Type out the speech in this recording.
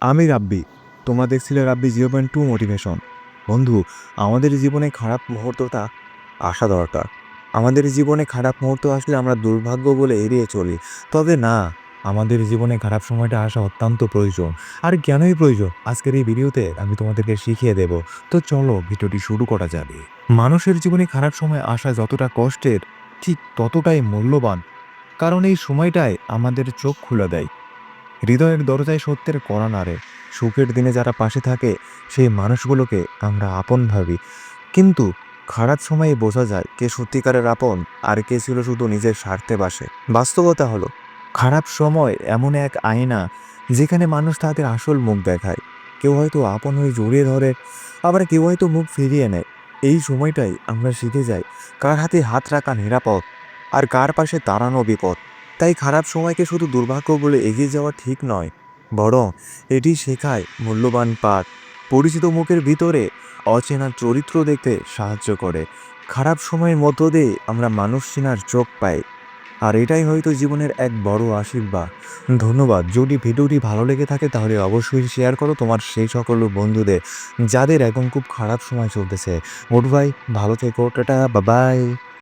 আমি রাব্বি, তোমরা দেখছিলে Rabbi zero point two motivation বন্ধু, আমাদের জীবনে খারাপ মুহূর্তটা আসা দরকার। আমাদের জীবনে খারাপ মুহূর্ত আসলে আমরা দুর্ভাগ্য বলে এড়িয়ে চলি। তবে না, আমাদের জীবনে খারাপ সময়টা আসা অত্যন্ত প্রয়োজন। আর কেনই প্রয়োজন? আজকের এই ভিডিওতে আমি তোমাদেরকে শিখিয়ে দেব। তো চলো ভিডিওটি শুরু করা যাবে। মানুষের জীবনে খারাপ সময় আসা যতটা কষ্টের, ঠিক ততটাই মূল্যবান। কারণ এই সময়টায় আমাদের চোখ খুলে দেয়। হৃদয়ের দরজায় সত্যের কড়া নাড়ে। সুখের দিনে যারা পাশে থাকে, সেই মানুষগুলোকে আমরা আপন ভাবি। কিন্তু খারাপ সময়ে বোঝা যায় কে সত্যিকারের আপন আর কে ছিল শুধু নিজের স্বার্থে বাসে। বাস্তবতা হলো, খারাপ সময় এমন এক আয়না যেখানে মানুষ তাদের আসল মুখ দেখায়। কেউ হয়তো আপন হয়ে জড়িয়ে ধরে, আবার কেউ হয়তো মুখ ফিরিয়ে নেয়। এই সময়টাই আমরা শিখে যাই কার হাতে হাত রাখা নিরাপদ আর কার পাশে দাঁড়ানো বিপদ। তাই খারাপ সময়কে শুধু দুর্ভাগ্য বলে এগিয়ে যাওয়া ঠিক নয়, বরং এটি শেখায় মূল্যবান পাঠ। পরিচিত মুখের ভিতরে অচেনা চরিত্র দেখতে সাহায্য করে। খারাপ সময়ের মধ্য দিয়ে আমরা মানুষ চেনার চোখ পাই। আর এটাই হয়তো জীবনের এক বড় আশীর্বাদ। ধন্যবাদ। যদি ভিডিওটি ভালো লেগে থাকে, তাহলে অবশ্যই শেয়ার করো তোমার সেই সকল বন্ধুদের, যাদের এখন খুব খারাপ সময় চলতেছে। ওট ভাই ভালো থেকো। টাটা। বাবাই